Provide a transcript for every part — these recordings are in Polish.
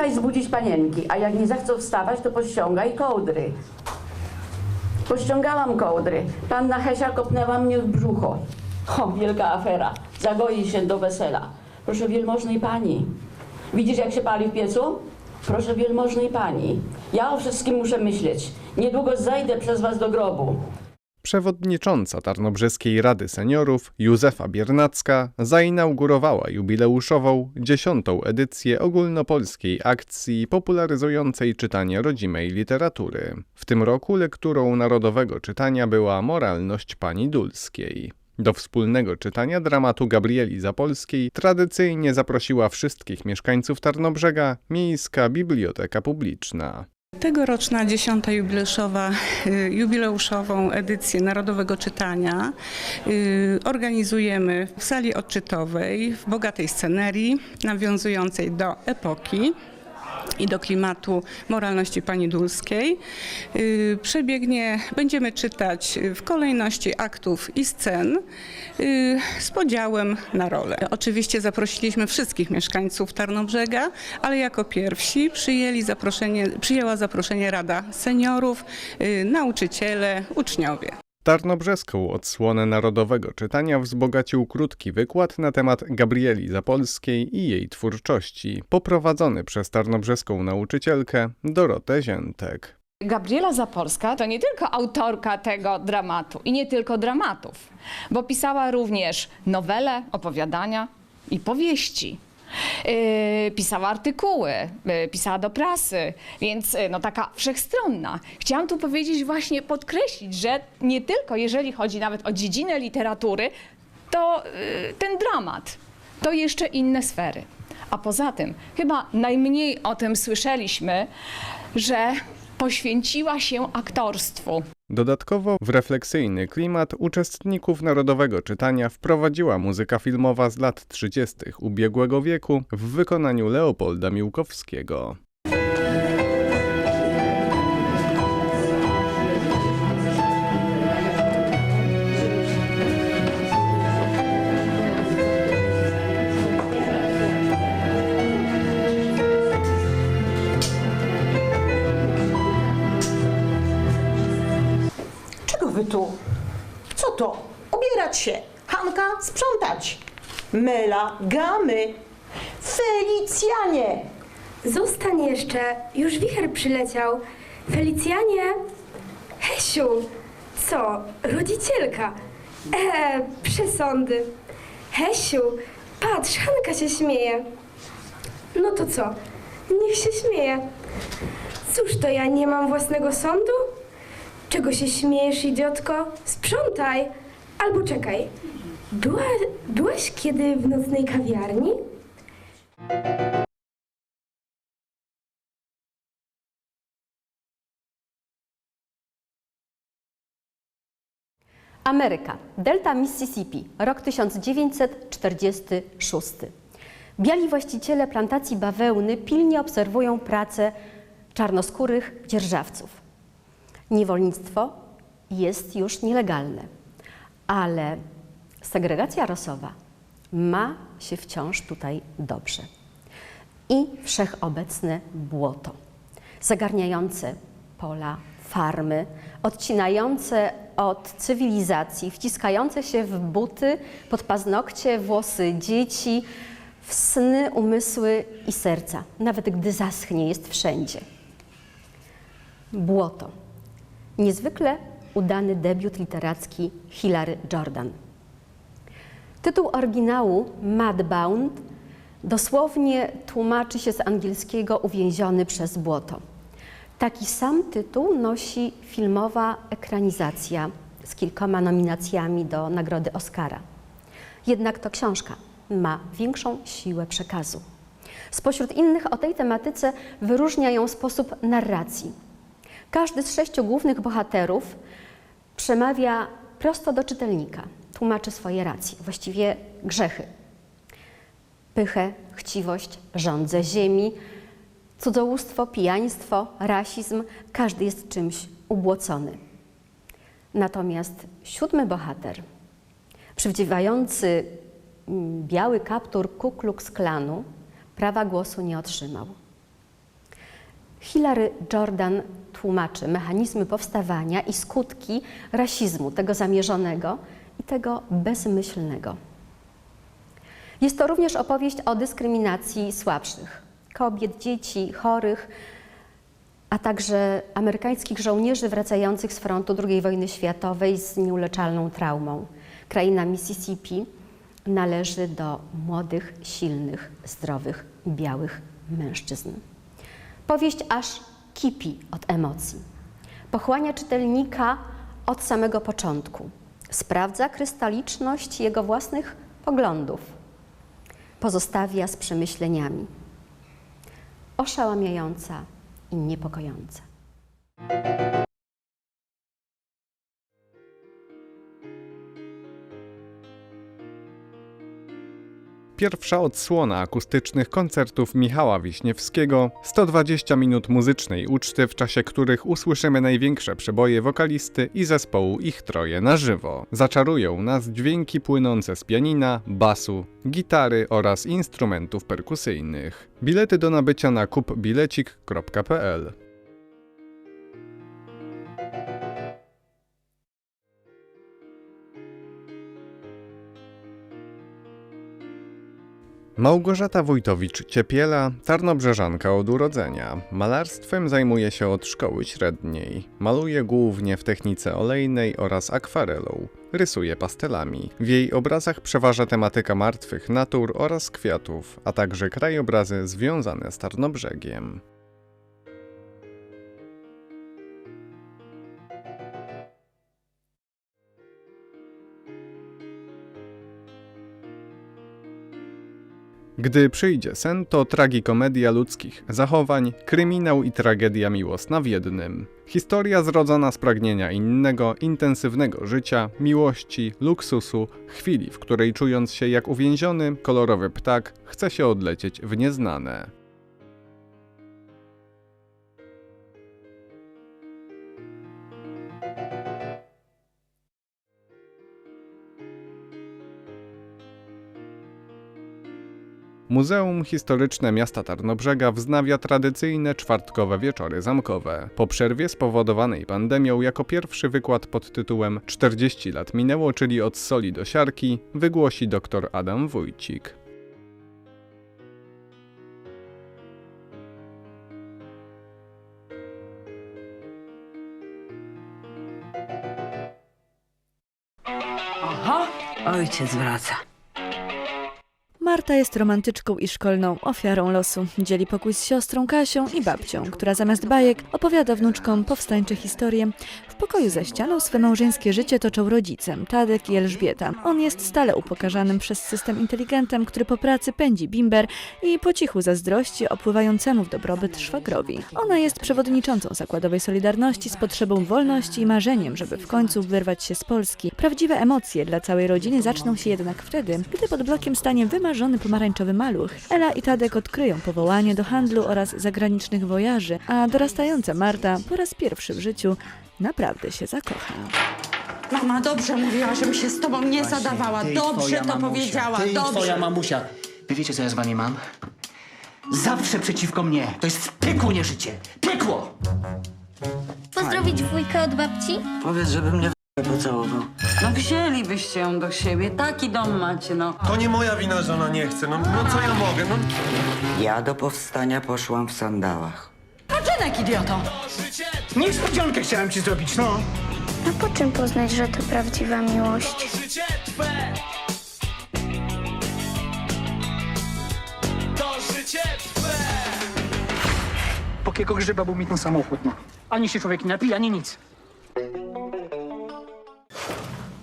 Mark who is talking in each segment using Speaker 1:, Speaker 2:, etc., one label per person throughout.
Speaker 1: Ruszaj zbudzić panienki, a jak nie zechcą wstawać, to pościągaj kołdry. Pościągałam kołdry. Panna Hesia kopnęła mnie w brzucho. O, wielka afera. Zagoi się do wesela. Proszę wielmożnej pani. Widzisz, jak się pali w piecu? Proszę wielmożnej pani. Ja o wszystkim muszę myśleć. Niedługo zajdę przez was do grobu.
Speaker 2: Przewodnicząca Tarnobrzeskiej Rady Seniorów Józefa Biernacka zainaugurowała jubileuszową dziesiątą edycję ogólnopolskiej akcji popularyzującej czytanie rodzimej literatury. W tym roku lekturą narodowego czytania była Moralność Pani Dulskiej. Do wspólnego czytania dramatu Gabrieli Zapolskiej tradycyjnie zaprosiła wszystkich mieszkańców Tarnobrzega Miejska Biblioteka Publiczna.
Speaker 3: Tegoroczna dziesiąta jubileuszowa, y, jubileuszową edycję Narodowego Czytania y, organizujemy w sali odczytowej w bogatej scenerii nawiązującej do epoki i do klimatu moralności pani Dulskiej. Y, Przebiegnie, będziemy czytać w kolejności aktów i scen y, z podziałem na role. Oczywiście zaprosiliśmy wszystkich mieszkańców Tarnobrzega, ale jako pierwsi przyjęli zaproszenie, przyjęła zaproszenie Rada Seniorów, y, nauczyciele, uczniowie.
Speaker 2: Tarnobrzeską odsłonę narodowego czytania wzbogacił krótki wykład na temat Gabrieli Zapolskiej i jej twórczości, poprowadzony przez tarnobrzeską nauczycielkę Dorotę Ziętek.
Speaker 4: Gabriela Zapolska to nie tylko autorka tego dramatu i nie tylko dramatów, bo pisała również nowele, opowiadania i powieści. Yy, pisała artykuły, yy, pisała do prasy, więc yy, no taka wszechstronna. Chciałam tu powiedzieć, właśnie podkreślić, że nie tylko jeżeli chodzi nawet o dziedzinę literatury, to ten dramat to jeszcze inne sfery. A poza tym, chyba najmniej o tym słyszeliśmy, że poświęciła się aktorstwu.
Speaker 2: Dodatkowo w refleksyjny klimat uczestników narodowego czytania wprowadziła muzyka filmowa z lat 30. ubiegłego wieku w wykonaniu Leopolda Miłkowskiego.
Speaker 5: Mela, gamy. Felicjanie!
Speaker 6: Zostań jeszcze, już wicher przyleciał. Felicjanie? Hesiu, co, rodzicielka? Eee, przesądy. Hesiu, patrz, Hanka się śmieje. No to co? Niech się śmieje. Cóż to ja nie mam własnego sądu? Czego się śmiejesz, idiotko? Sprzątaj! Albo czekaj. Była, byłaś kiedy w nocnej kawiarni?
Speaker 7: Ameryka, delta Mississippi, rok 1946. Biali właściciele plantacji bawełny pilnie obserwują pracę czarnoskórych dzierżawców. Niewolnictwo jest już nielegalne, ale segregacja rasowa ma się wciąż tutaj dobrze. I wszechobecne błoto, zagarniające pola, farmy, odcinające od cywilizacji, wciskające się w buty, pod paznokcie, włosy dzieci, w sny, umysły i serca, nawet gdy zaschnie, jest wszędzie. Błoto. Niezwykle udany debiut literacki Hilary Jordan. Tytuł oryginału Madbound dosłownie tłumaczy się z angielskiego uwięziony przez błoto. Taki sam tytuł nosi filmowa ekranizacja z kilkoma nominacjami do nagrody Oscara. Jednak to książka ma większą siłę przekazu. Spośród innych o tej tematyce wyróżnia ją sposób narracji. Każdy z sześciu głównych bohaterów przemawia prosto do czytelnika, tłumaczy swoje racje, właściwie grzechy. Pychę, chciwość, żądzę ziemi, cudzołóstwo, pijaństwo, rasizm, każdy jest czymś ubłocony. Natomiast siódmy bohater, przywdziewający mm, biały kaptur Ku Klux Klanu, prawa głosu nie otrzymał. Hilary Jordan tłumaczy mechanizmy powstawania i skutki rasizmu, tego zamierzonego i tego bezmyślnego. Jest to również opowieść o dyskryminacji słabszych kobiet, dzieci, chorych, a także amerykańskich żołnierzy wracających z frontu II wojny światowej z nieuleczalną traumą. Kraina Mississippi należy do młodych, silnych, zdrowych, białych mężczyzn. Powieść aż kipi od emocji. Pochłania czytelnika od samego początku. Sprawdza krystaliczność jego własnych poglądów. Pozostawia z przemyśleniami. Oszałamiająca i niepokojąca.
Speaker 2: Pierwsza odsłona akustycznych koncertów Michała Wiśniewskiego, 120 minut muzycznej uczty, w czasie których usłyszymy największe przeboje wokalisty i zespołu Ich Troje na żywo. Zaczarują nas dźwięki płynące z pianina, basu, gitary oraz instrumentów perkusyjnych. Bilety do nabycia na kupbilecik.pl Małgorzata Wójtowicz-Ciepiela, tarnobrzeżanka od urodzenia. Malarstwem zajmuje się od szkoły średniej. Maluje głównie w technice olejnej oraz akwarelą. Rysuje pastelami. W jej obrazach przeważa tematyka martwych natur oraz kwiatów, a także krajobrazy związane z Tarnobrzegiem. Gdy przyjdzie sen, to tragikomedia ludzkich zachowań, kryminał i tragedia miłosna w jednym. Historia zrodzona z pragnienia innego, intensywnego życia, miłości, luksusu, chwili, w której czując się jak uwięziony, kolorowy ptak chce się odlecieć w nieznane. Muzeum Historyczne Miasta Tarnobrzega wznawia tradycyjne czwartkowe wieczory zamkowe. Po przerwie spowodowanej pandemią jako pierwszy wykład pod tytułem 40 lat minęło, czyli od soli do siarki, wygłosi dr Adam Wójcik.
Speaker 8: Oho, ojciec wraca.
Speaker 9: Marta jest romantyczką i szkolną ofiarą losu. Dzieli pokój z siostrą Kasią i babcią, która zamiast bajek opowiada wnuczkom powstańcze historie. W pokoju za ścianą swe małżeńskie życie toczą rodzice, Tadek i Elżbieta. On jest stale upokarzanym przez system inteligentem, który po pracy pędzi bimber i po cichu zazdrości opływającemu w dobrobyt szwagrowi. Ona jest przewodniczącą zakładowej Solidarności z potrzebą wolności i marzeniem, żeby w końcu wyrwać się z Polski. Prawdziwe emocje dla całej rodziny zaczną się jednak wtedy, gdy pod blokiem stanie wymarzony pomarańczowy maluch. Ela i Tadek odkryją powołanie do handlu oraz zagranicznych wojaży, a dorastająca Marta po raz pierwszy w życiu naprawdę się zakocha.
Speaker 8: Mama dobrze mówiła, żebym się z tobą nie zadawała.
Speaker 10: Ty i
Speaker 8: Dobrze
Speaker 10: twoja
Speaker 8: to
Speaker 10: mamusia,
Speaker 8: powiedziała.
Speaker 10: Ty i
Speaker 8: Dobrze.
Speaker 10: twoja mamusia. Wy wiecie, co ja z wami mam? Zawsze przeciwko mnie. To jest piekło, nie życie. Piekło!
Speaker 11: Pozdrowić wujka od babci?
Speaker 10: Powiedz, żeby mnie pocałował.
Speaker 8: No wzięlibyście ją do siebie. Taki dom macie, no.
Speaker 12: To nie moja wina, że ona nie chce. No, no co ja mogę? No,
Speaker 13: Ja do powstania poszłam w sandałach.
Speaker 8: Poczynek, idioto.
Speaker 10: Niespodziankę chciałem ci zrobić, no.
Speaker 11: A po czym poznać, że to prawdziwa miłość?
Speaker 10: Po kiego grzyba był mi ten samochód, no. Ani się człowiek nie napije, ani nic.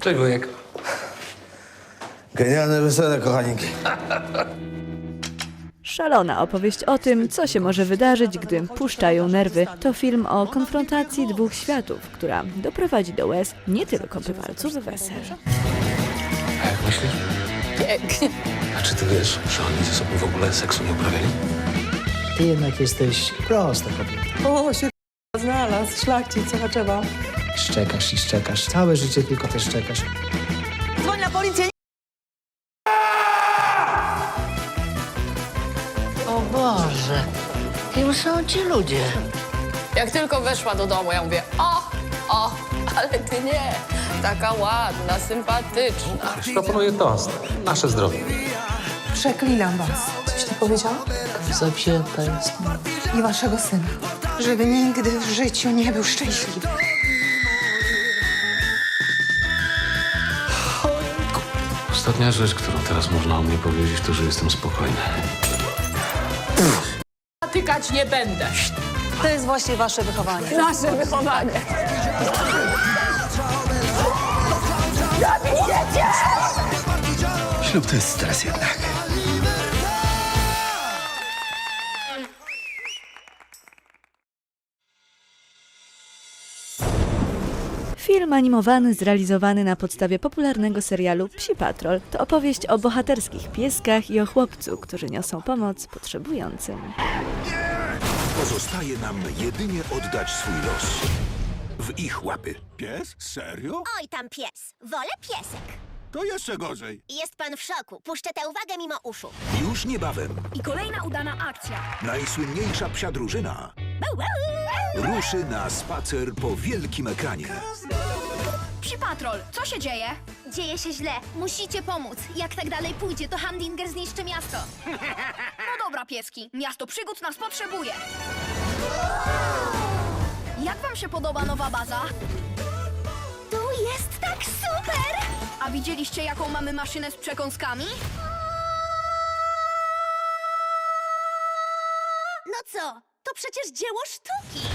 Speaker 12: Cześć wujek.
Speaker 13: Genialne wesele, kochaniki.
Speaker 9: Szalona opowieść o tym, co się może wydarzyć, gdy puszczają nerwy. To film o konfrontacji dwóch światów, która doprowadzi do łez nie tylko bywalców wesel.
Speaker 12: A jak myślisz? Pięknie. A czy ty wiesz, że oni ze sobą w ogóle seksu nie uprawiali?
Speaker 10: Ty jednak jesteś prosta kobieta.
Speaker 8: O, się znalazł. Szlachcic, co trzeba.
Speaker 10: Szczekasz i szczekasz. Całe życie tylko też szczekasz.
Speaker 8: Dzwoń na policję. O Boże. Kim są ci ludzie?
Speaker 14: Jak tylko weszła do domu, ja mówię, o, o, ale ty nie. Taka ładna, sympatyczna.
Speaker 12: Proponuję toast. Nasze zdrowie.
Speaker 8: Przeklinam was.
Speaker 14: Coś ty powiedziała? Zawzięta jest.
Speaker 8: I waszego syna. Żeby nigdy w życiu nie był szczęśliwy.
Speaker 12: Ostatnia rzecz, którą teraz można o mnie powiedzieć, to, że jestem spokojny.
Speaker 14: Tykać nie będę.
Speaker 8: To jest właśnie wasze wychowanie.
Speaker 14: Nasze wychowanie.
Speaker 10: Ślub to jest stres jednak.
Speaker 9: Film animowany zrealizowany na podstawie popularnego serialu Psi Patrol to opowieść o bohaterskich pieskach i o chłopcu, którzy niosą pomoc potrzebującym.
Speaker 15: Pozostaje nam jedynie oddać swój los w ich łapy.
Speaker 16: Pies? Serio?
Speaker 11: Oj tam pies. Wolę piesek.
Speaker 16: To jeszcze gorzej.
Speaker 11: Jest pan w szoku. Puszczę tę uwagę mimo uszu.
Speaker 15: Już niebawem
Speaker 11: I kolejna udana akcja.
Speaker 15: najsłynniejsza psia drużyna ruszy na spacer po wielkim ekranie.
Speaker 11: Psi patrol, co się dzieje? Dzieje się źle. Musicie pomóc. Jak tak dalej pójdzie, to Hamdinger zniszczy miasto. No dobra, pieski. Miasto przygód nas potrzebuje. Jak wam się podoba nowa baza? Tu jest tak super! A widzieliście, jaką mamy maszynę z przekąskami? No co? To przecież dzieło sztuki.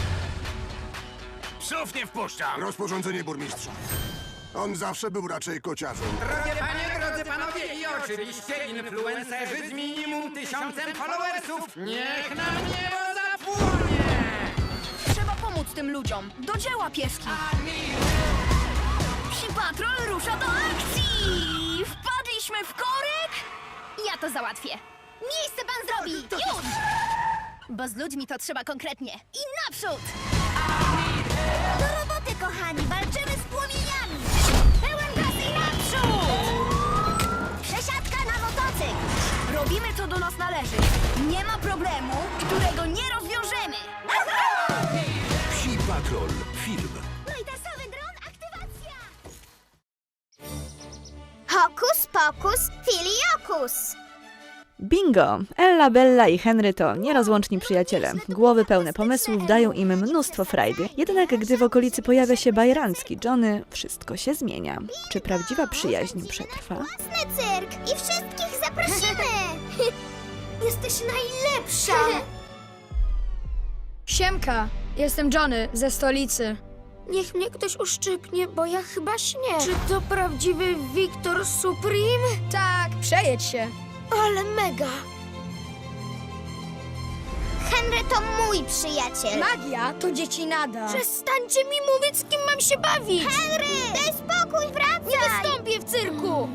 Speaker 16: Psów nie wpuszczam.
Speaker 15: Rozporządzenie burmistrza. On zawsze był raczej kociarzem.
Speaker 16: Drogie panie, drodzy panowie i oczywiście influencerzy z minimum tysiącem followersów. Niech nam niebo zapłonie!
Speaker 11: Trzeba pomóc tym ludziom. Do dzieła, pieski! Psi Patrol rusza do akcji! Wpadliśmy w korek? Ja to załatwię. Miejsce pan zrobi! Już! Bo z ludźmi to trzeba konkretnie. I naprzód!
Speaker 9: Bingo! Ella, Bella i Henry to nierozłączni przyjaciele. Głowy pełne pomysłów dają im mnóstwo frajdy. Jednak gdy w okolicy pojawia się bajrancki Johnny, wszystko się zmienia. Czy prawdziwa przyjaźń przetrwa?
Speaker 11: Własny cyrk i wszystkich zaprosimy! Jesteś najlepsza!
Speaker 6: Siemka, jestem Johnny ze stolicy. Niech mnie ktoś uszczypnie, bo ja chyba śnię. Czy to prawdziwy Wiktor Supreme? Tak, przejedź się. Ale mega.
Speaker 11: Henry to mój przyjaciel!
Speaker 6: Magia to dzieci nada. Przestańcie mi mówić, z kim mam się bawić.
Speaker 11: Henry! Daj spokój, wracaj!
Speaker 6: Nie wystąpię w cyrku.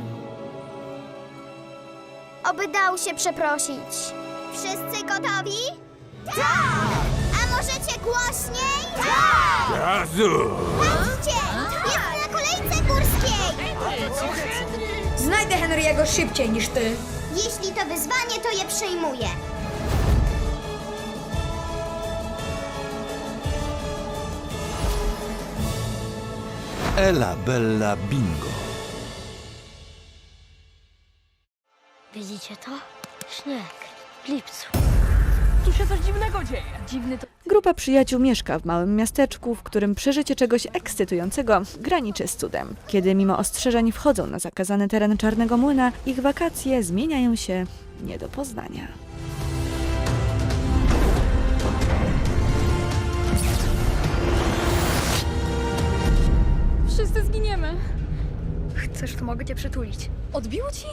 Speaker 11: Oby dał się przeprosić. Wszyscy gotowi? Tak! A możecie głośniej? Tak!
Speaker 16: Razu!
Speaker 11: Patrzcie! Jest na kolejce górskiej!
Speaker 6: Znajdę Henry'ego szybciej niż ty.
Speaker 11: Jeśli to wyzwanie, to je przyjmuję.
Speaker 15: Ela Bella Bingo.
Speaker 11: Widzicie to? Śnieg. W lipcu.
Speaker 14: Tu się coś dziwnego dzieje. Dziwny to...
Speaker 9: Grupa przyjaciół mieszka w małym miasteczku, w którym przeżycie czegoś ekscytującego graniczy z cudem. Kiedy mimo ostrzeżeń wchodzą na zakazany teren Czarnego Młyna, ich wakacje zmieniają się nie do poznania.
Speaker 6: Wszyscy zginiemy. Chcesz, to mogę cię przytulić. Odbiło ci?